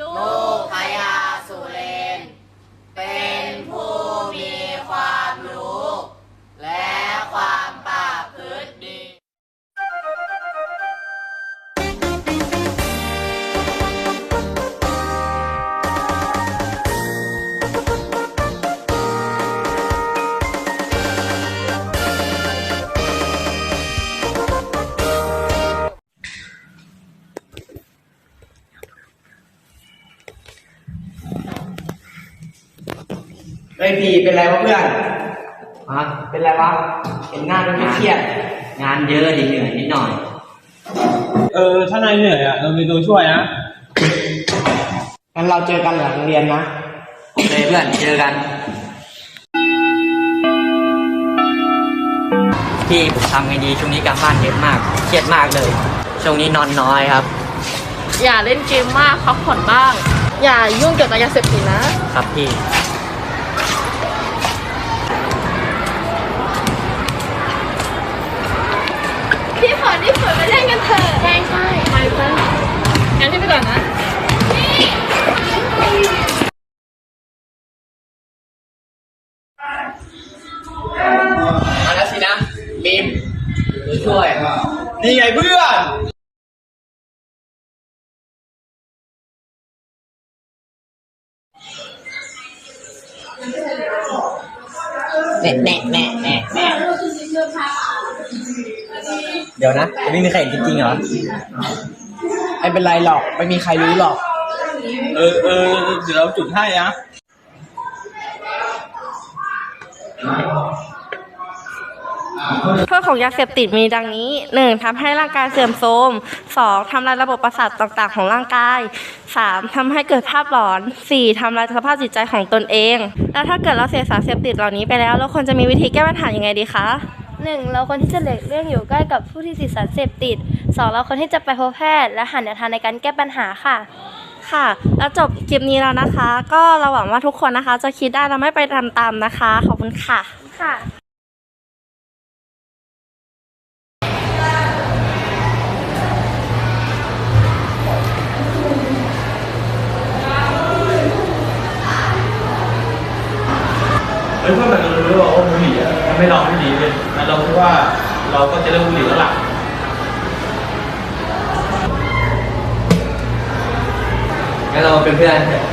ลู เฮ้ยพี่เป็นไรวะเพื่อนฮะเป็นไรวะเห็นหน้าดูไม่เครียด งานเยอะดิเหนื่อยนิดหน่อย เออ ถ้านายเหนื่อยอะ เรามีตัวช่วยนะงั้นเราเจอกันหลังเรียนนะโอเคเพื่อนเจอกัน พี่ผมทำไงดีช่วงนี้การบ้านเยอะมาก เครียดมากเลย ช่วงนี้นอนน้อยครับ อย่าเล่นเกมมากพักผ่อนบ้าง อย่ายุ่งเกี่ยวกับยาเสพติดนะ ครับพี่พี่ ช่วยนี่ไงเพื่อนแน่แน่แน่แน่แน่เดี๋ยวนะจะไม่มีใครเห็นจริงๆเหรอไม่เป็นไรหรอก ไม่มีใครรู้หรอก เออเออเดี๋ยวเราจุดให้นะ โทษของยาเสพติดมีดังนี้ 1. ทำให้ร่างกายเสื่อมโทรม 2. ทำลายระบบประสาทต่างๆ ของร่างกาย 3. ทำให้เกิดภาพหลอน 4. ทำลายสภาพจิตใจของตนเอง แล้วถ้าเกิดเราเสพสารเสพติดเหล่านี้ไปแล้ว เราควรจะมีวิธีแก้ปัญหายังไงดีคะหนึ่งเราควรที่จะหลีกเลี่ยงอยู่ใกล้กับผู้ที่ติดสารเสพติดสองเราควรที่จะไปพบแพทย์ และหาแนวทางในการแก้ปัญหาค่ะ ค่ะ แล้วจบคลิปนี้แล้วนะคะ ก็เราหวังว่าทุกคนนะคะ จะคิดได้และไม่ไปทำตามนะคะ ขอบคุณค่ะ ค่ะ เฮ้ยเพื่อนเรารู้ว่าบุหรี่อะมันไม่ลองไม่ดีเลยแต่เราคิดว่าเราก็จะเลิกบุหรี่แล้วล่ะงั้นเราเป็นเพื่อนเถอะ